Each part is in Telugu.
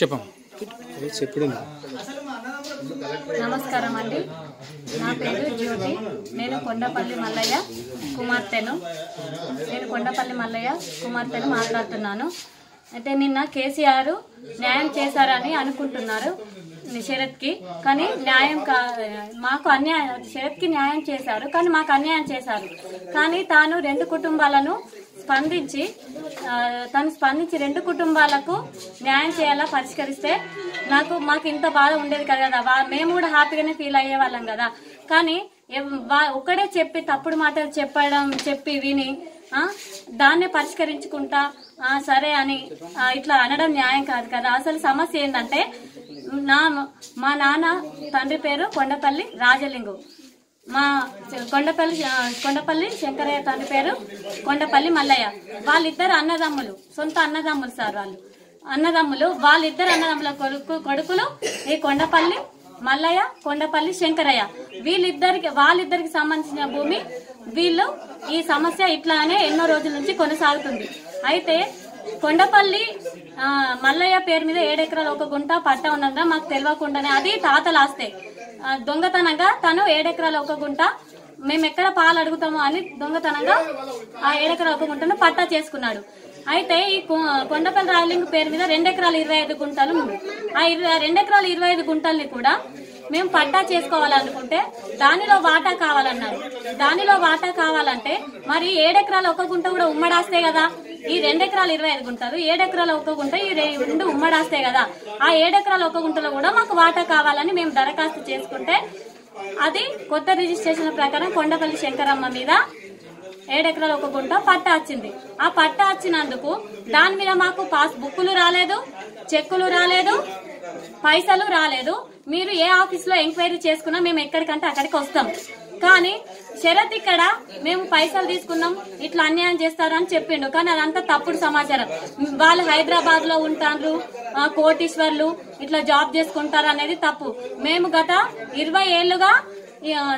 చెప్పం. నమస్కారం అండి. నా పేరు జ్యోతి. నేను కొండపల్లి మల్లయ్య కుమార్తెను. నేను కొండపల్లి మల్లయ్య కుమార్తెను మాట్లాడుతున్నాను. అయితే నిన్న కేసీఆర్ న్యాయం చేశారని అనుకుంటున్నారు శరత్కి. కానీ న్యాయం కా మాకు అన్యాయం శరత్కి న్యాయం చేశారు. కానీ మాకు అన్యాయం చేశారు. కానీ తాను రెండు కుటుంబాలను స్పందించి తను స్పందించి రెండు కుటుంబాలకు న్యాయం చేయాలా పరిష్కరిస్తే నాకు మాకు ఇంత బాధ ఉండేది కదా కదా మేము కూడా హ్యాపీగానే ఫీల్ అయ్యే వాళ్ళం కదా. కానీ ఎవ్- ఒక్కడే చెప్పి తప్పుడు మాటలు చెప్పడం చెప్పి విని దాన్నే పరిష్కరించుకుంటా ఆ, సరే అని ఇట్లా అనడం న్యాయం కాదు కదా. అసలు సమస్య ఏంటంటే నా మా నాన్న తండ్రి పేరు కొండపల్లి రాజలింగు. మా కొండపల్లి కొండపల్లి శంకరయ్య తండ్రి పేరు కొండపల్లి మల్లయ్య. వాళ్ళిద్దరు అన్నదమ్ములు సొంత అన్నదమ్ములు సార్ వాళ్ళు. అన్నదమ్ములు వాళ్ళిద్దరు అన్నదమ్ముల కొడుకు కొడుకులు ఈ కొండపల్లి మల్లయ్య కొండపల్లి శంకరయ్య. వీళ్ళిద్దరికి వాళ్ళిద్దరికి సంబంధించిన భూమి వీళ్ళు ఈ సమస్య ఇట్లానే ఎన్నో రోజుల నుంచి కొనసాగుతుంది. అయితే కొండపల్లి మల్లయ్య పేరు మీద ఏడెకరాలు ఒక గుంట పట్ట ఉన్నదా మాకు తెలియకుండానే అది తాతలాస్తే దొంగతనంగా తను ఏడెకరాలు ఒక గుంట. మేము ఎక్కడ పాలు అడుగుతాము అని దొంగతనంగా ఆ ఏడెకరాలు ఒక గుంటను పట్టా చేసుకున్నాడు. అయితే ఈ కొ- కొండపల్లి రాయలింగ్ పేరు మీద రెండెకరాలు ఇరవై ఐదు గుంటలు ఆ ఇరవై రెండెకరాలు ఇరవై ఐదు గుంటల్ని కూడా మేము పట్టా చేసుకోవాలనుకుంటే దానిలో వాటా కావాలన్నారు. దానిలో వాటా కావాలంటే మరి ఏడెకరాలు ఒక గుంట కూడా ఉమ్మడాస్తే కదా. ఈ రెండెకరాలు ఇరవై ఐదు గుంటలు ఏడెకరాలు ఒక గుంట ఈ రెండు ఉమ్మడాస్తే కదా. ఆ ఏడెకరాలు ఒక గుంటలో కూడా మాకు వాటా కావాలని మేము దరఖాస్తు చేసుకుంటే అది కొత్త రిజిస్ట్రేషన్ ప్రకారం కొండపల్లి శంకరమ్మ మీద ఏడెకరాలు ఒక గుంట పట్టా వచ్చింది. ఆ పట్టా వచ్చినందుకు దాని మీద మాకు పాస్ బుక్కులు రాలేదు చెక్కులు రాలేదు పైసలు రాలేదు. మీరు ఏ ఆఫీస్లో ఎంక్వైరీ చేసుకున్నా మేము ఎక్కడికంటే అక్కడికి వస్తాం. కానీ శరత్ ఇక్కడ మేము పైసలు తీసుకున్నాం ఇట్లా అన్యాయం చేస్తారు అని చెప్పిండు. కానీ అదంతా తప్పుడు సమాచారం. వాళ్ళు హైదరాబాద్లో ఉంటారు కోటీశ్వర్లు ఇట్లా జాబ్ చేసుకుంటారు అనేది తప్పు. మేము గత ఇరవై ఏళ్ళుగా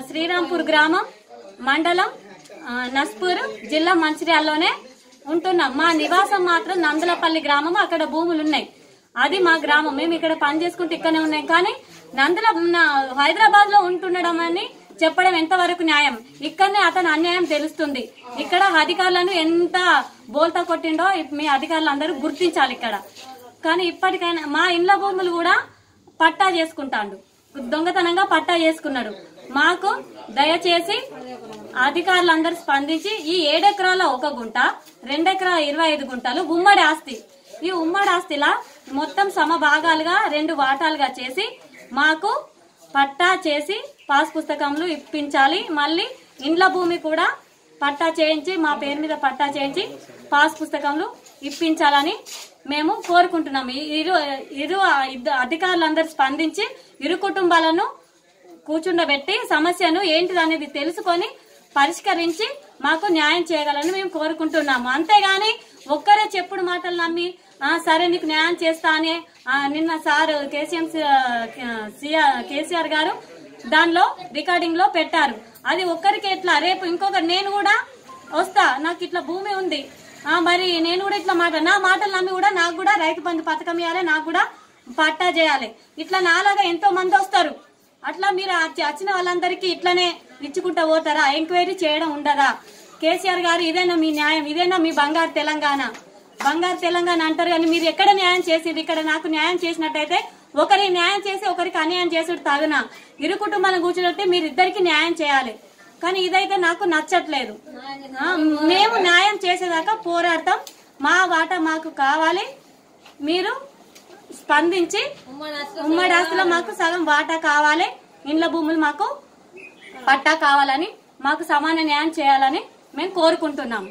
శ్రీరాంపూర్ గ్రామం మండలం నస్పూర్ జిల్లా మంచిర్యాలలోనే ఉంటున్నాం. మా నివాసం మాత్రం నందులపల్లి గ్రామం అక్కడ భూములు ఉన్నాయి. అది మా గ్రామం. మేము ఇక్కడ పని చేసుకుంటూ ఇక్కడనే ఉన్నాం. కానీ నందుల హైదరాబాద్లో ఉంటుండడం అని చెప్పడం ఎంతవరకు న్యాయం? ఇక్కడనే అతను అన్యాయం తెలుస్తుంది. ఇక్కడ అధికారులను ఎంత బోల్తా కొట్టిండో మీ అధికారులు అందరూ గుర్తించాలి ఇక్కడ. కానీ ఇప్పటికైనా మా ఇండ్ల భూములు కూడా పట్టా చేసుకుంటాడు. దొంగతనంగా పట్టా చేసుకున్నాడు. మాకు దయచేసి అధికారులందరూ స్పందించి ఈ ఏడెకరాల ఒక గుంట రెండెకరాల ఇరవై ఐదు గుంటలు ఉమ్మడి ఆస్తి. ఈ ఉమ్మడి ఆస్తిలా మొత్తం సమభాగాలుగా రెండు వాటాలుగా చేసి మాకు పట్టా చేసి పాస్ పుస్తకంలో ఇప్పించాలి. మళ్ళీ ఇండ్ల భూమి కూడా పట్టా చేయించి మా పేరు మీద పట్టా చేయించి పాస్ పుస్తకంలో ఇప్పించాలని మేము కోరుకుంటున్నాము. ఇరు ఇరు ఇద్దరు అధికారులందరూ స్పందించి ఇరు కుటుంబాలను కూర్చుండబెట్టి సమస్యను ఏంటిది అనేది తెలుసుకొని పరిష్కరించి మాకు న్యాయం చేయగలని మేము కోరుకుంటున్నాము. అంతేగాని ఒక్కరే చెప్పుడు మాటలు నమ్మి సరే నీకు న్యాయం చేస్తా నిన్న సార్ కేసీఎం కేసీఆర్ గారు దానిలో రికార్డింగ్లో పెట్టారు. అది ఒక్కరికి ఎట్లా? రేపు ఇంకొకరు నేను కూడా వస్తా. నాకు ఇట్లా భూమి ఉంది. ఆ మరి నేను కూడా ఇట్లా మాట నా మాటలు నమ్మి కూడా నాకు కూడా రైతు బంధు పథకం ఇవ్వాలి నాకు కూడా పట్టా చేయాలి. ఇట్లా నాలాగా ఎంతో మంది వస్తారు. అట్లా మీరు వచ్చిన వాళ్ళందరికీ ఇట్లనే ఇచ్చుకుంటా పోతారా? ఎంక్వైరీ చేయడం ఉండదా? కేసీఆర్ గారు ఇదేనా మీ న్యాయం? ఇదేనా మీ బంగారు తెలంగాణ? బంగారు తెలంగాణ అంటారు కానీ మీరు ఎక్కడ న్యాయం చేసేది? ఇక్కడ నాకు న్యాయం చేసినట్టయితే ఒకరి న్యాయం చేసి ఒకరికి అన్యాయం చేసుడు తాగునా? ఇరు కుటుంబాలను కూర్చుంటే మీరు ఇద్దరికి న్యాయం చేయాలి. కానీ ఇదైతే నాకు నచ్చట్లేదు. మేము న్యాయం చేసేదాకా పోరాడతాం. మా వాటా మాకు కావాలి. మీరు స్పందించి ఉమ్మడి ఆస్తులో మాకు సగం వాటా కావాలి. ఇండ్ల భూములు మాకు పట్టా కావాలని మాకు సమాన న్యాయం చేయాలని మేము కోరుకుంటున్నాము